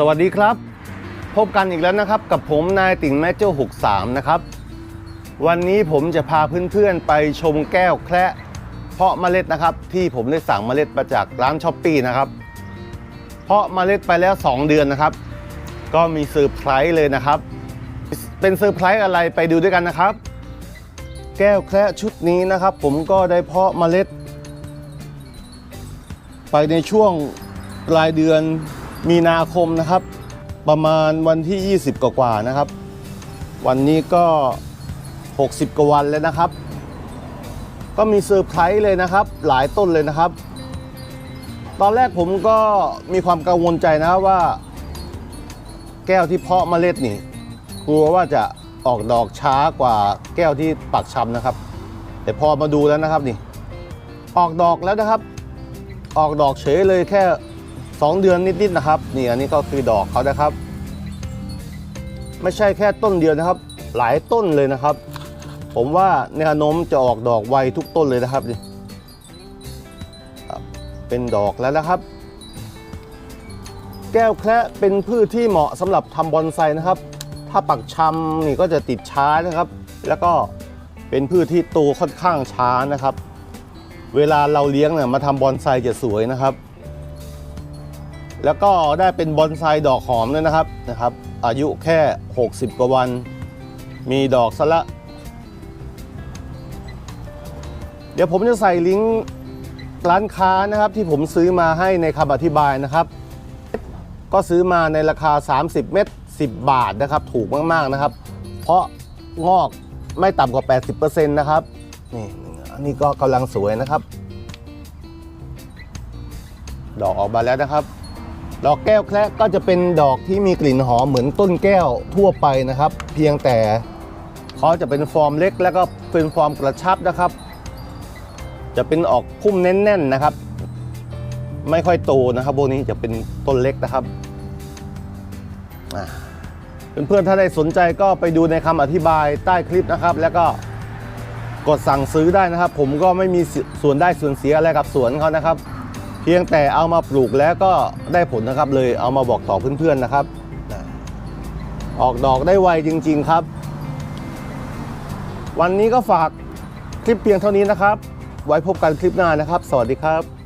สวัสดีครับ พบกันอีกแล้วนะครับ กับผมนายติ่งแมเจ้า63 นะครับ วันนี้ผมจะพาเพื่อนๆไปชมแก้วแคระเพาะเมล็ดนะครับ ที่ผมได้สั่งเมล็ดมาจากร้านช้อปปี้นะครับ เพาะเมล็ดไปแล้ว 2 เดือนนะครับ ก็มีเซอร์ไพรส์เลยนะครับ เป็นเซอร์ไพรส์อะไรไปดูด้วยกันนะครับ แก้วแคระชุดนี้นะครับ ผมก็ได้เพาะเมล็ด ไปในช่วงปลายเดือน มีนาคมนะครับ ประมาณวันที่ 20 กว่าๆนะครับ วันนี้ก็ 60 กว่าวันแล้วนะครับ ก็มีเซอร์ไพรส์เลยนะครับ หลายต้นเลยนะครับ ตอนแรกผมก็มีความกังวลใจนะว่า แก้วที่เพาะเมล็ดนี่กลัวว่าจะออกดอกช้ากว่าแก้วที่ปักชำนะครับ แต่พอมาดูแล้วนะครับนี่ ออกดอกแล้วนะครับ ออกดอกเฉยเลยแค่ 2 เดือนนิดๆนะครับนี่อันนี้ก็คือดอกเขานะครับ ไม่ใช่แค่ต้นเดียวนะครับ หลายต้นเลยนะครับ ผมว่าแนวโน้มจะออกดอกไวทุกต้นเลยนะครับนี่เป็นดอกแล้วนะครับ แก้วแคระเป็นพืชที่เหมาะสำหรับทำบอนไซนะครับ ถ้าปักชำนี่ก็จะติดช้านะครับ แล้วก็เป็นพืชที่โตค่อนข้างช้านะครับ เวลาเราเลี้ยงเนี่ยมาทำบอนไซจะสวยนะครับ แล้วก็ได้เป็นบอนไซดอกหอมด้วยนะครับนะครับ อายุแค่ 60 กว่าวัน มีดอกสละ เดี๋ยวผมจะใส่ลิงก์ร้านค้านะครับที่ผมซื้อมาให้ในคำอธิบายนะครับ ก็ซื้อมาในราคา 30 เม็ด10 บาทนะครับ ถูกมาก ๆ นะครับ เพราะงอกไม่ต่ำกว่า 80%นะครับ นี่อันนี้ก็กำลังสวยนะครับ ดอกออกมาแล้วนะครับ ดอกแก้วแคระก็จะเป็นดอกที่มีกลิ่นหอมเหมือนต้นแก้วทั่วไปนะครับ เพียงแต่เขาจะเป็นฟอร์มเล็กแล้วก็เป็นฟอร์มกระชับนะครับ จะเป็นออกพุ่มแน่นๆนะครับ ไม่ค่อยโตนะครับพวกนี้จะเป็นต้นเล็กนะครับเพื่อนๆถ้าได้สนใจก็ไปดูในคำอธิบายใต้คลิปนะครับ แล้วก็กดสั่งซื้อได้นะครับ ผมก็ไม่มีส่วนได้ส่วนเสียอะไรกับสวนเขานะครับ พียงแต่เอามาปลูกแล้วก็ได้ผลนะครับเลยเอามาบอกต่อเพื่อนๆนะครับ ออกดอกได้ไวจริง ๆครับ วันนี้ก็ฝากคลิปเพียงเท่านี้นะครับ ไว้พบกันคลิปหน้านะครับ สวัสดีครับ